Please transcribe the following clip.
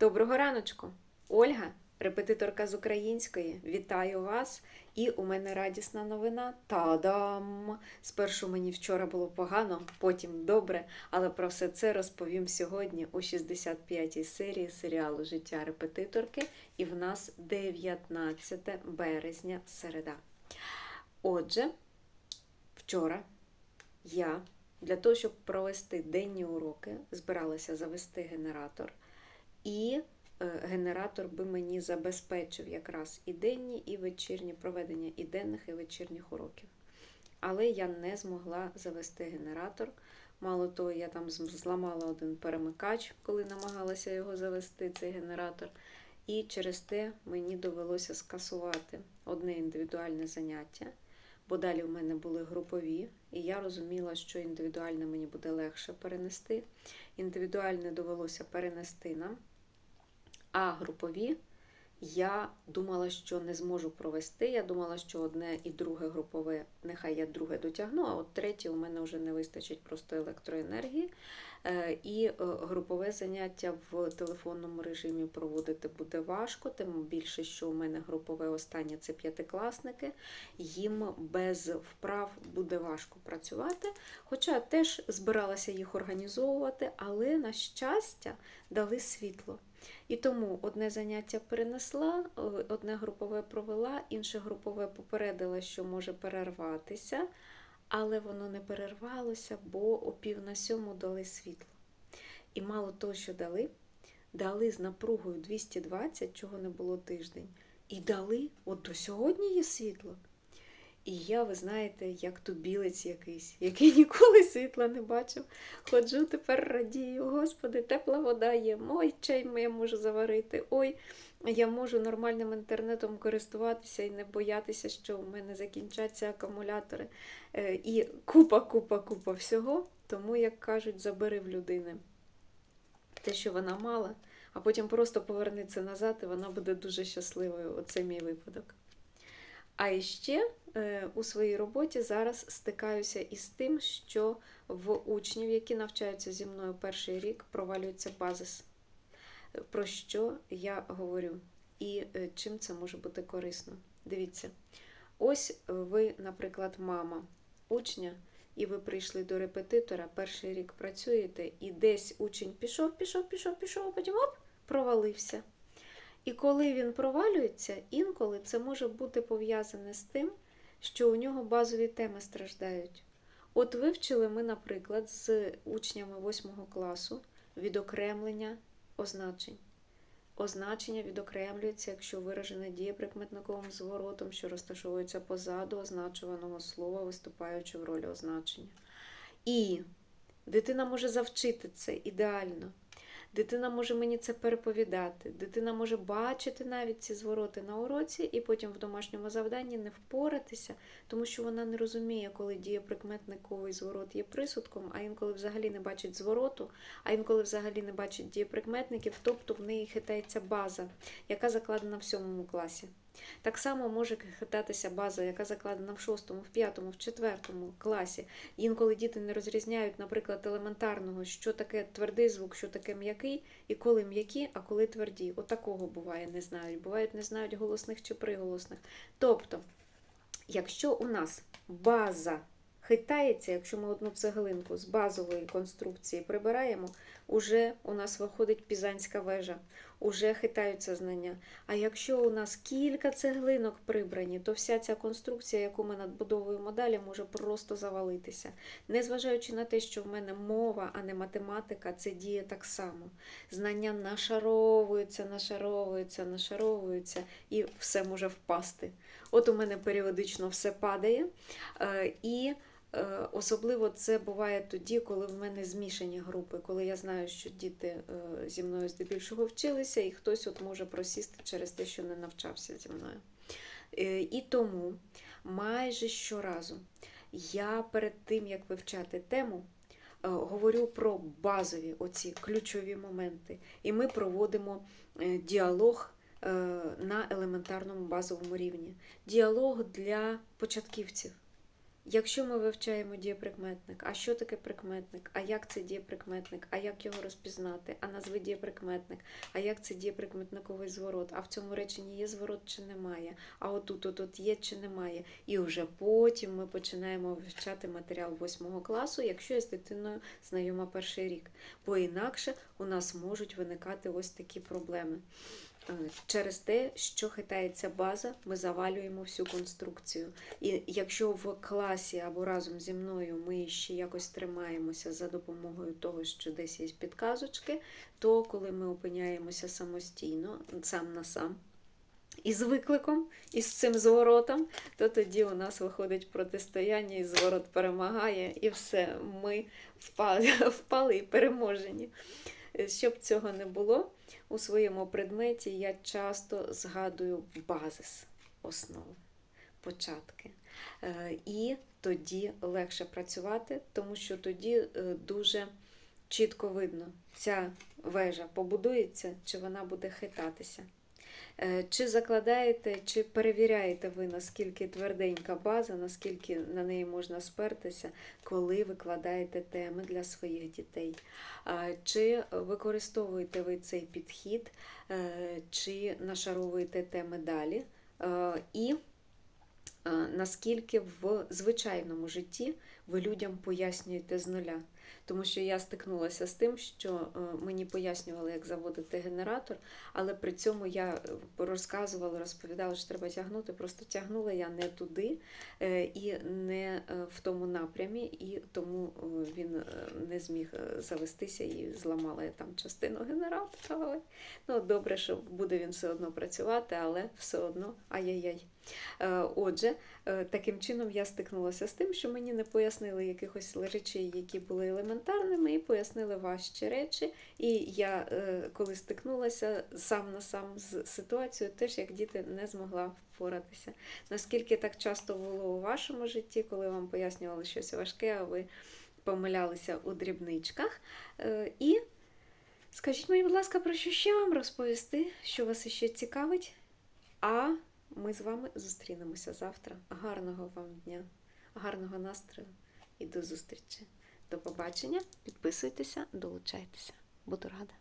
Доброго раночку! Ольга, репетиторка з української. Вітаю вас! І у мене радісна новина. Та-дам! Спершу мені вчора було погано, потім добре, але про все це розповім сьогодні у 65-й серії серіалу Життя репетиторки. І в нас 19 березня середа. Отже, вчора я для того, щоб провести денні уроки, збиралася завести генератор. І е, генератор би мені забезпечив якраз і денні, і вечірні проведення і денних, і вечірніх уроків. Але я не змогла завести генератор. Мало того, я там зламала один перемикач, коли намагалася його завести, цей генератор. І через те мені довелося скасувати одне індивідуальне заняття, бо далі в мене були групові, і я розуміла, що індивідуальне мені буде легше перенести. Індивідуальне довелося перенести нам. А групові я думала, що не зможу провести. Я думала, що одне і друге групове, нехай я друге дотягну, а от третє у мене вже не вистачить просто електроенергії. Е, І е, групове заняття в телефонному режимі проводити буде важко, тим більше, що у мене групове останнє це п'ятикласники. Їм без вправ буде важко працювати. Хоча теж збиралася їх організовувати, але на щастя дали світло. І тому одне заняття перенесла, е, одне групове провела, інше групове попередила, що може перерватися, але воно не перервалося, бо о пів на сьому дали світло. І мало того, що дали, дали з напругою 220, чого не було тиждень. І дали, от до сьогодні є світло. І я, ви знаєте, як тубілець якийсь, який ніколи світла не бачив. Ходжу тепер радію, господи, тепла вода є. Ой, чай я можу заварити. Ой, я можу нормальним інтернетом користуватися і не боятися, що в мене закінчаться акумулятори. Е, І купа, купа, купа всього. Тому, як кажуть, забери в людини те, що вона мала, а потім просто повернеться назад, і вона буде дуже щасливою. Оце мій випадок. А іще е, у своїй роботі зараз стикаюся із тим, що в учнів, які навчаються зі мною перший рік, провалюється базис. Е, Про що я говорю і е, чим це може бути корисно. Дивіться, ось ви, наприклад, мама учня, і ви прийшли до репетитора, перший рік працюєте, і десь учень пішов, пішов, пішов, пішов, а потім оп, провалився. І коли він провалюється, інколи це може бути пов'язане з тим, що у нього базові теми страждають. От вивчили ми, наприклад, з учнями 8 класу відокремлення означень. Означення відокремлюється, якщо виражене дієприкметниковим зворотом, що розташовується позаду означуваного слова, виступаючи в ролі означення. І дитина може завчити це ідеально. Дитина може мені це переповідати, дитина може бачити навіть ці звороти на уроці, і потім в домашньому завданні не впоратися, тому що вона не розуміє, коли дієприкметниковий зворот є присудком, а інколи взагалі не бачить звороту, а інколи взагалі не бачить дієприкметників, тобто в неї хитається база, яка закладена в сьомому класі. Так само може хитатися база, яка закладена в шостому, в п'ятому, в четвертому класі. Інколи діти не розрізняють, наприклад, елементарного, що таке твердий звук, що таке м'який, і коли м'які, а коли тверді. Отакого буває, не знають. Бувають, не знають голосних чи приголосних. Тобто, якщо у нас база хитається, якщо ми одну цеглинку з базової конструкції прибираємо, уже у нас виходить пізанська вежа, уже хитаються знання. А якщо у нас кілька цеглинок прибрані, то вся ця конструкція, яку ми надбудовуємо далі, може просто завалитися. Незважаючи на те, що в мене мова, а не математика, це діє так само. Знання нашаровуються, нашаровуються, нашаровуються, і все може впасти. От у мене періодично все падає. е, І особливо це буває тоді, коли в мене змішані групи, коли я знаю, що діти е, зі мною здебільшого вчилися, і хтось от може просісти через те, що не навчався зі мною. Е, І тому майже щоразу я перед тим, як вивчати тему, е, говорю про базові оці ключові моменти. І ми проводимо е, діалог е, на елементарному базовому рівні. Діалог для початківців. Якщо ми вивчаємо дієприкметник, а що таке прикметник, а як це дієприкметник, а як його розпізнати, а назви дієприкметник, а як це дієприкметниковий зворот, а в цьому реченні є зворот чи немає, а отут отут є чи немає. І вже потім ми починаємо вивчати матеріал 8 класу, якщо я з дитиною знайома перший рік. Бо інакше у нас можуть виникати ось такі проблеми. Е, Через те, що хитається база, ми завалюємо всю конструкцію. І якщо в класі або разом зі мною ми ще якось тримаємося за допомогою того, що десь є підказочки, то коли ми опиняємося самостійно, сам на сам, із викликом, із цим зворотом, то тоді у нас виходить протистояння, і зворот перемагає, і все, ми впали, впали і переможені. Е, Щоб цього не було, у своєму предметі я часто згадую базис основи, початки. Е, І тоді легше працювати, тому що тоді е, дуже чітко видно, ця вежа побудується, чи вона буде хитатися. Е, Чи закладаєте, чи перевіряєте ви, наскільки тверденька база, наскільки на неї можна спертися, коли викладаєте теми для своїх дітей? Чи використовуєте ви цей підхід, е, чи нашаровуєте теми далі? Е, І наскільки в звичайному житті ви людям пояснюєте з нуля? Тому що я стикнулася з тим, що е, мені пояснювали, як заводити генератор, але при цьому я е, розказувала, розповідала, що треба тягнути. Просто тягнула я не туди е, і не в тому напрямі, і тому він не зміг завестися і зламала я там частину генератора. Ну, добре, що буде він все одно працювати, але все одно ай-яй-яй. Отже, таким чином я стикнулася з тим, що мені не пояснили якихось речей, які були елементарними, і пояснили важчі речі. І я, е, коли стикнулася сам на сам з ситуацією, теж як діти не змогла впоратися. Наскільки так часто було у вашому житті, коли вам пояснювали щось важке, а ви помилялися у дрібничках. Е, І скажіть мені, будь ласка, про що ще вам розповісти, що вас іще цікавить? А ми з вами зустрінемося завтра. Гарного вам дня, гарного настрою і до зустрічі. До побачення. Підписуйтеся, долучайтеся. Буду рада.